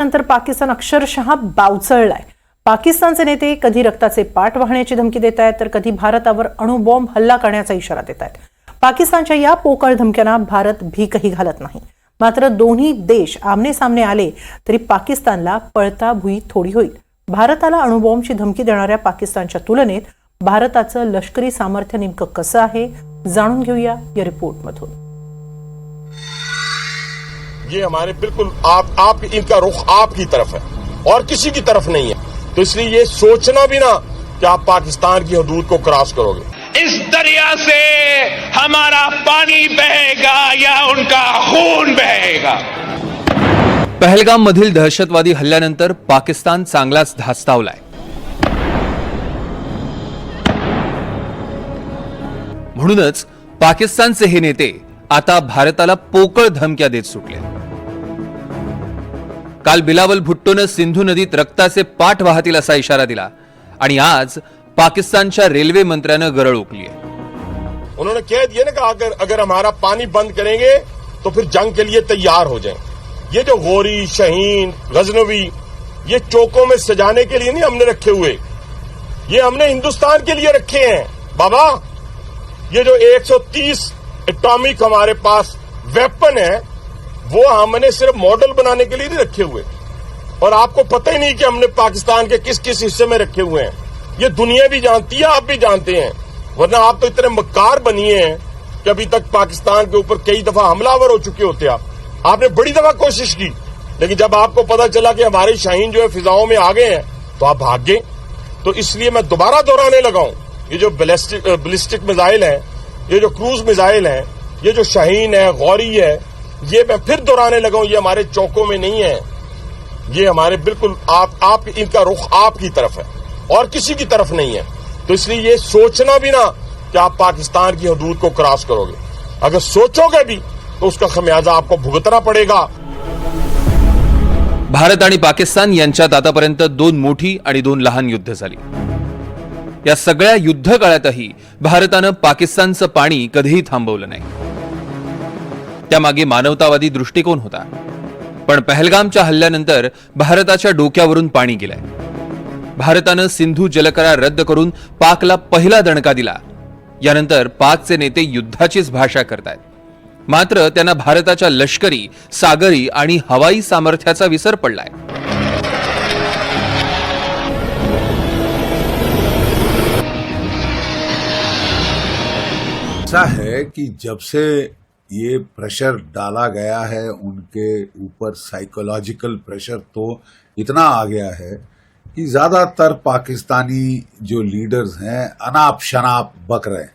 नंतर पाकिस्तान अक्षरशः बावचळलाय. पाकिस्तानचे नेते कधी रक्ताचे पाठ वाहण्याची धमकी देत आहेत तर कधी भारतावर अणुबॉम्ब हल्ला करण्याचा इशारा देत आहेत पाकिस्तानच्या या पोकळ धमक्यांना भारत भीकही घालत नाही. मात्र दोन्ही देश आमने सामने आले तरी पाकिस्तानला पळता भुई थोडी होईल. भारताला अणुबॉम्बची धमकी देणाऱ्या पाकिस्तानच्या तुलनेत भारताचं लष्करी सामर्थ्य नेमकं कसं आहे जाणून घेऊया या रिपोर्टमधून. ये हमारे बिल्कुल आप आप इनका रुख आपकी तरफ है और किसी की तरफ नहीं है। तो इसलिए ये सोचना भी ना कि आप पाकिस्तान की हदूद को क्रॉस करोगे। इस दरिया से हमारा पानी बहेगा या उनका खून बहेगा? पहलगाम मधील दहशतवादी हल्ल्यानंतर पाकिस्तान चांगलाच धास्तावलाय. म्हणूनच पाकिस्तानचे हे नेते आता भारताला पोकळ धमक्या देत सुटले. काल बिलावल भुट्टोनं सिंधू नदीत रक्ताचे पाठ वाहतील असा इशारा दिला. आणि आज पाकिस्तानच्या रेल्वे मंत्र्यानं गरळ उकली आहे उन्होंने कह दिया ना कि अगर अगर हमारा पानी बंद करेंगे तो फिर जंग के लिए तैयार हो जाएं। ये जो गोरी शहीन गजनवी ये चौकों में सजाने के लिए नहीं हमने रखे हुए। ये हमने हिंदुस्तान के लिए रखे हैं। बाबा ये जो 130 एटॉमिक हमारे पास वेपन है वो हमने सिर्फ़ मॉडल बनाने के लिए नहीं रखे हुए। और आपको पता ही नहीं कि हमने पाकिस्तान के किस किस हिस्से में रखे हुए हैं। ये दुनिया भी जानती है, आप भी जानते हैं। वरना आप तो इतने मक्कार बनिए हैं कि अभी तक पाकिस्तान के ऊपर कई दफ़ा हमलावर हो चुके होते आप। आपने बड़ी दफ़ा कोशिश की, लेकिन जब आपको पता चला कि हमारे शाहीन जो है फिजाओं में आ गए हैं तो आप भाग। गए तो इसलिए मैं दोबारा दोहराने लगा हूँ, ये जो बैलिस्टिक मिसाइल है, ये जो क्रूज मिसाइल है, ये जो शाहीन है, गौरी है ये मैं फिर दोहराने लगा ये हमारे चौकों में नहीं है। ये हमारे बिल्कुल आप आप, इनका रुख आपकी तरफ़ है और किसी की तरफ़ नहीं है। तो इसलिए ये सोचना भी ना कि आप पाकिस्तान की हदूद को क्रॉस करोगे। अगर सोचोगे भी तो उसका खमियाजा आपको भुगतना पड़ेगा। भारत आणि पाकिस्तान यांच्यात आतापर्यंत दोन मोठी आणि दोन लहान युद्ध झाली. या सगळ्या युद्ध काळातही भारतानं पाकिस्तानचं पाणी कधीही थांबवलं नाही. त्यामागे मानवतावादी दृष्टिकोन होता. पण पहलगामच्या हल्ल्यानंतर भारताच्या डोक्यावरून पाणी गेलंय. भारतानं सिंधू जलकरार रद्द करून पाकला पहिला दणका दिला. यानंतर पाकचे नेते युद्धाचीच भाषा करतायत. मात्र त्यांना भारताच्या लष्करी सागरी आणि हवाई सामर्थ्याचा विसर पडलाय. ऐसा है कि जब से ये प्रेशर डाला गया है, उनके ऊपर साइकोलॉजिकल प्रेशर तो इतना आ गया है कि ज़्यादातर पाकिस्तानी जो लीडर्स हैं, अनाप शनाप बक रहे हैं।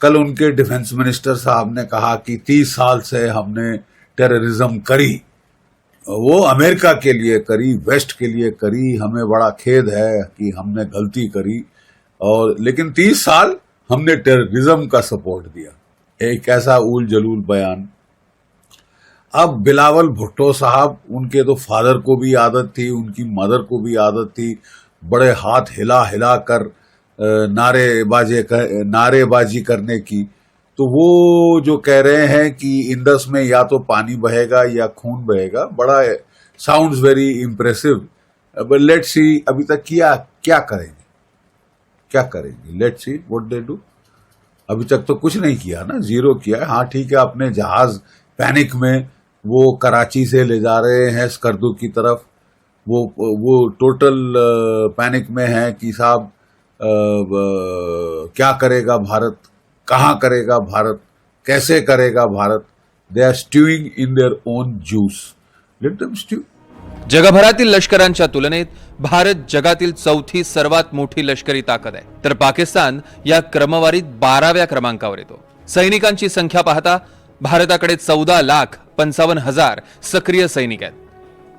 कल उनके डिफेंस मिनिस्टर साहब ने कहा कि तीस साल से हमने टेररिज्म करी, वो अमेरिका के लिए करी वेस्ट के लिए करी, हमें बड़ा खेद है कि हमने गलती करी, और लेकिन तीस साल हमने टेररिज्म का सपोर्ट दिया। एक ऐसा उल जलूल बयान। अब बिलावल भुट्टो साहब उनके तो फादर को भी आदत थी उनकी मदर को भी आदत थी। बड़े हाथ हिला हिला कर नारेबाजी कर, नारेबाजी करने की। तो वो जो कह रहे हैं कि इंडस में या तो पानी बहेगा या खून बहेगा बड़ा sounds very impressive let's see अभी तक किया क्या करेंगे? क्या करेंगे? Let's see what they do अभी तक तो कुछ नहीं किया ना ज़ीरो किया है। हाँ ठीक है, अपने जहाज़ पैनिक में वो कराची से ले जा रहे हैं, स्कर्दू की तरफ़। वो वो टोटल पैनिक में है कि साहब क्या करेगा भारत? कहाँ करेगा भारत? कैसे करेगा Bharat? They are stewing in their own juice let them stew जगभरातील लष्करांच्या तुलनेत भारत जगातील चौथी सर्वात मोठी लष्करी ताकद आहे. तर पाकिस्तान या क्रमवारीत बाराव्या क्रमांकावर येतो. सैनिकांची संख्या पाहता भारताकडे चौदा लाख पंचावन्न हजार सक्रिय सैनिक आहेत.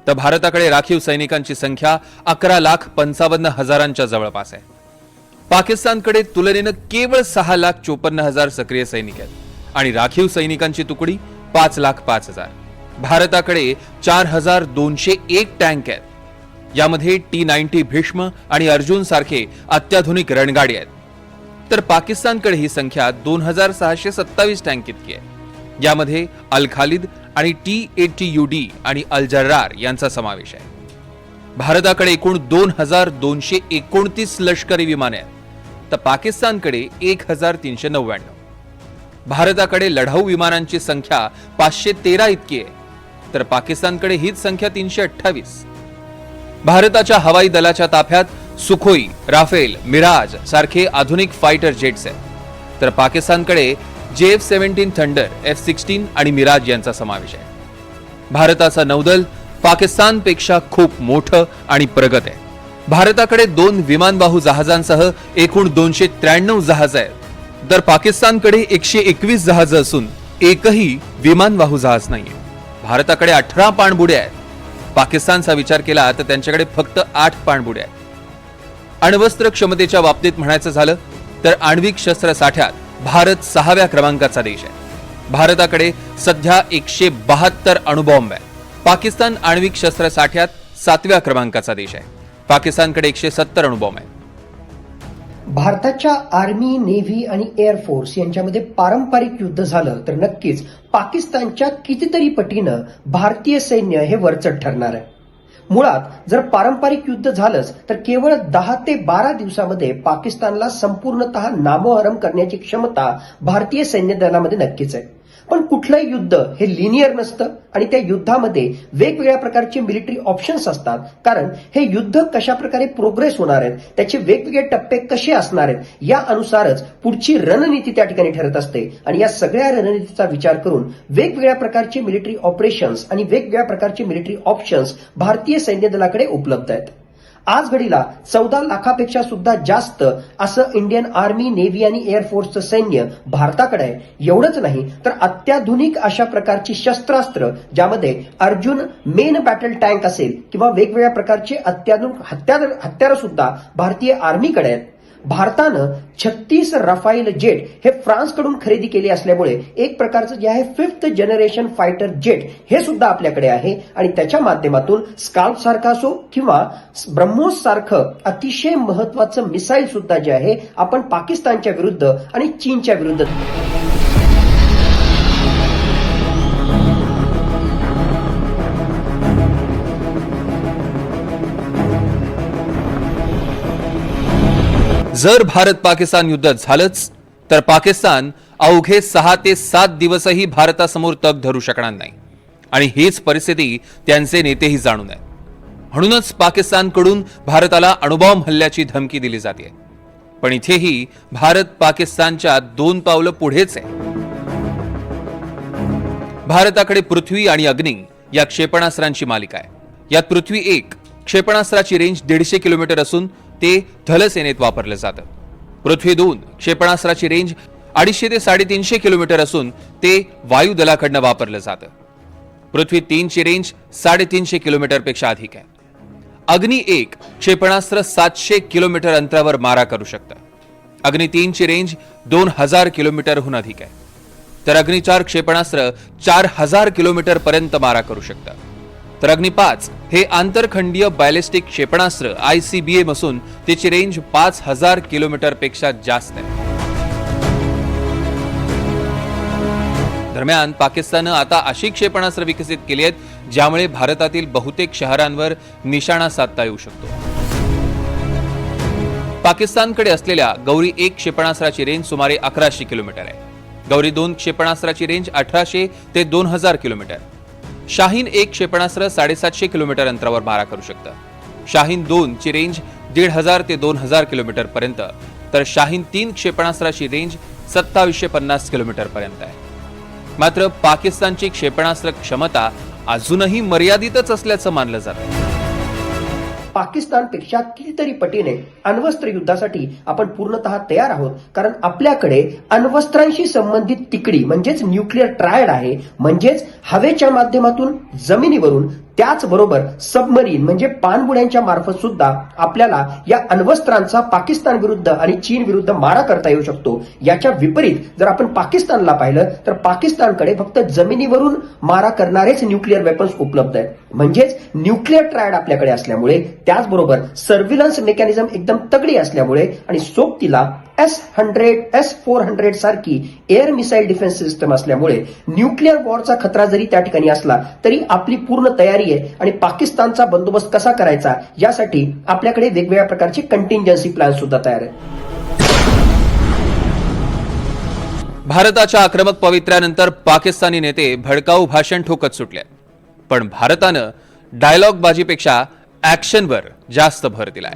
तर भारताकडे राखीव सैनिकांची संख्या अकरा लाख पंचावन्न हजारांच्या जवळपास आहे. पाकिस्तानकडे तुलनेनं केवळ सहा लाख चोपन्न हजार सक्रिय सैनिक आहेत आणि राखीव सैनिकांची तुकडी पाच लाख पाच हजार. भारताकडे चार हजार दोनशे एक टँक आहेत. यामध्ये टी नाईन्टी भीष्म आणि अर्जुन सारखे अत्याधुनिक रणगाडी आहेत. तर पाकिस्तानकडे ही संख्या दोन हजार सहाशे सत्तावीस टँक इतकी आहे. यामध्ये अल खालिद आणि टी एटी यू डी आणि अल जर्रार यांचा समावेश आहे. भारताकडे एकूण दोन हजार दोनशे एकोणतीस लष्करी विमाने आहेत. तर पाकिस्तानकडे एक हजार तीनशे नव्याण्णव. भारताकडे लढाऊ विमानांची संख्या पाचशे तेरा इतकी आहे. तर पाकिस्तानकडे हीच संख्या तीनशे अठ्ठावीस. भारताच्या हवाई दलाच्या ताफ्यात सुखोई राफेल मिराज सारखे आधुनिक फायटर जेट्स आहेत. तर पाकिस्तानकडे जे F seventeen thunder F sixteen आणि मिराज यांचा समावेश आहे. भारताचं नौदल पाकिस्तानपेक्षा खूप मोठं आणि प्रगत आहे. भारताकडे दोन विमानवाहू जहाजांसह एकूण दोनशे त्र्याण्णव जहाज आहेत. तर पाकिस्तानकडे एकशे एकवीस जहाज असून एकही विमानवाहू जहाज नाहीये. भारताकडे अठरा पाणबुड्या आहेत. पाकिस्तानचा विचार केला तर त्यांच्याकडे फक्त आठ पाणबुड्या आहेत. अण्वस्त्र क्षमतेच्या बाबतीत म्हणायचं झालं तर आण्विक शस्त्र साठ्यात भारत सहाव्या क्रमांकाचा देश आहे. भारताकडे सध्या एकशे बहात्तर अणुबॉम्ब आहे पाकिस्तान आण्विक शस्त्र साठ्यात सातव्या क्रमांकाचा देश आहे. पाकिस्तानकडे एकशे सत्तर अणुबॉम्ब आहे भारताच्या आर्मी नेव्ही आणि एअरफोर्स यांच्यामध्ये पारंपरिक युद्ध झालं तर नक्कीच पाकिस्तानच्या कितीतरी पटीनं भारतीय सैन्य हे वरचढ ठरणार आहे. मुळात जर पारंपरिक युद्ध झालंच तर केवळ दहा ते बारा दिवसामध्ये पाकिस्तानला संपूर्णतः नामोहरम करण्याची क्षमता भारतीय सैन्य दलामध्ये नक्कीच आहे. पण कुठलंही युद्ध हे लिनियर नसतं आणि त्या युद्धामध्ये वेगवेगळ्या प्रकारचे मिलिटरी ऑप्शन्स असतात. कारण हे युद्ध कशा प्रकारे प्रोग्रेस होणार आहेत त्याचे वेगवेगळे टप्पे कसे असणार आहेत या अनुसारच पुढची रणनीती त्या ठिकाणी ठरत असते. आणि या सगळ्या रणनीतीचा विचार करून वेगवेगळ्या प्रकारचे मिलिटरी ऑपरेशन्स आणि वेगवेगळ्या प्रकारचे मिलिटरी ऑप्शन्स भारतीय सैन्य दलाकडे उपलब्ध आहेत. आज घडीला चौदा लाखापेक्षा सुद्धा जास्त असं इंडियन आर्मी नेव्ही आणि एअरफोर्सचं सैन्य भारताकडे आहे. एवढंच नाही तर अत्याधुनिक अशा प्रकारची शस्त्रास्त्र ज्यामध्ये अर्जुन मेन बॅटल टँक असेल किंवा वेगवेगळ्या प्रकारचे अत्याधुनिक हत्यार हत्यारं सुद्धा भारतीय आर्मीकडे आहेत. भारतानं छत्तीस रफाईल जेट हे फ्रान्सकडून खरेदी केले असल्यामुळे एक प्रकारचं जे आहे फिफ्थ जनरेशन फायटर जेट हे सुद्धा आपल्याकडे आहे. आणि त्याच्या माध्यमातून स्काल्प सारखा असो किंवा ब्रह्मोस सारखं अतिशय महत्वाचं मिसाईल सुद्धा जे आहे आपण पाकिस्तानच्या विरुद्ध आणि चीनच्या विरुद्ध जर भारत पाकिस्तान युद्ध झालंच तर पाकिस्तान अवघे सहा ते सात दिवसही भारतासमोर तग धरू शकणार नाही. आणि हीच परिस्थिती त्यांचे नेतेही जाणून आहेत. म्हणूनच पाकिस्तानकडून भारताला अणुबॉम्ब हल्ल्याची धमकी दिली जाते. पण इथेही भारत पाकिस्तानच्या दोन पावलं पुढेच आहे भारताकडे पृथ्वी आणि अग्नी या क्षेपणास्त्रांची मालिका आहे. यात पृथ्वी एक क्षेपणास्त्राची रेंज दीडशे किलोमीटर असून ते थलसेनेत वापरलं जातं. पृथ्वी दोन क्षेपणास्त्राची रेंज अडीचशे ते साडेतीनशे किलोमीटर असून ते वायुदलाकडनं वापरलं जातं. पृथ्वी तीनची रेंज साडेतीनशे किलोमीटरपेक्षा अधिक आहे. अग्नी एक क्षेपणास्त्र सातशे किलोमीटर अंतरावर मारा करू शकतं. अग्नी तीनची रेंज दोन हजार किलोमीटरहून अधिक आहे. तर अग्निचार क्षेपणास्त्र चार हजार किलोमीटर पर्यंत मारा करू शकतं. तर अग्नी पाच हे आंतरखंडीय बॅलिस्टिक क्षेपणास्त्र आय सी बी एम असून त्याची रेंज पाच हजार किलोमीटरपेक्षा जास्त आहे. दरम्यान पाकिस्ताननं आता अशी क्षेपणास्त्र विकसित केली आहेत ज्यामुळे भारतातील बहुतेक शहरांवर निशाणा साधता येऊ शकतो. पाकिस्तानकडे असलेल्या गौरी एक क्षेपणास्त्राची रेंज सुमारे अकराशे किलोमीटर आहे. गौरी दोन क्षेपणास्त्राची रेंज अठराशे ते दोन हजार किलोमीटर शाहीन एक क्षेपणास्त्र साडेसातशे किलोमीटर अंतरावर मारा करू शकतं. शाहीन दोन ची रेंज दीड हजार ते दोन हजार किलोमीटर पर्यंत तर शाहीन तीन क्षेपणास्त्राची रेंज सत्तावीसशे पन्नास किलोमीटर पर्यंत आहे. मात्र पाकिस्तानची क्षेपणास्त्र क्षमता अजूनही मर्यादितच असल्याचं मानलं जातं. पाकिस्तानपेक्षा कितीतरी पटीने अण्वस्त्र युद्धासाठी आपण पूर्णतः तयार आहोत. कारण आपल्याकडे अण्वस्त्रांशी संबंधित तिकडी म्हणजेच न्यूक्लिअर ट्रायड आहे. म्हणजेच हवेच्या माध्यमातून जमिनीवरून त्याचबरोबर सबमरीन म्हणजे पाणबुड्यांच्या मार्फत सुद्धा आपल्याला या अण्वस्त्रांचा पाकिस्तान विरुद्ध आणि चीन विरुद्ध मारा करता येऊ शकतो. याच्या विपरीत जर आपण पाकिस्तानला पाहिलं तर पाकिस्तानकडे फक्त जमिनीवरून मारा करणारेच न्यूक्लिअर वेपन्स उपलब्ध आहेत. म्हणजेच न्यूक्लिअर ट्रायड आपल्याकडे असल्यामुळे त्याचबरोबर सर्व्हिलन्स मेकॅनिझम एकदम तगडी असल्यामुळे आणि सोबतीला S hundred S four hundred सारखी एअर मिसाईल डिफेन्स सिस्टम असल्यामुळे न्यूक्लिअर वॉरचा खतरा जरी त्या ठिकाणी असला तरी आपली पूर्ण तयारी आहे आणि पाकिस्तानचा बंदोबस्त कसा करायचा यासाठी आपल्याकडे वेगवेगळ्या प्रकारचे कंटिंजन्सी प्लॅन सुद्धा तयार आहे भारताच्या आक्रमक पवित्र्यानंतर पाकिस्तानी नेते भडकाऊ भाषण ठोकत सुटले. पण भारतानं डायलॉग बाजीपेक्षा ऍक्शनवर जास्त भर दिलाय.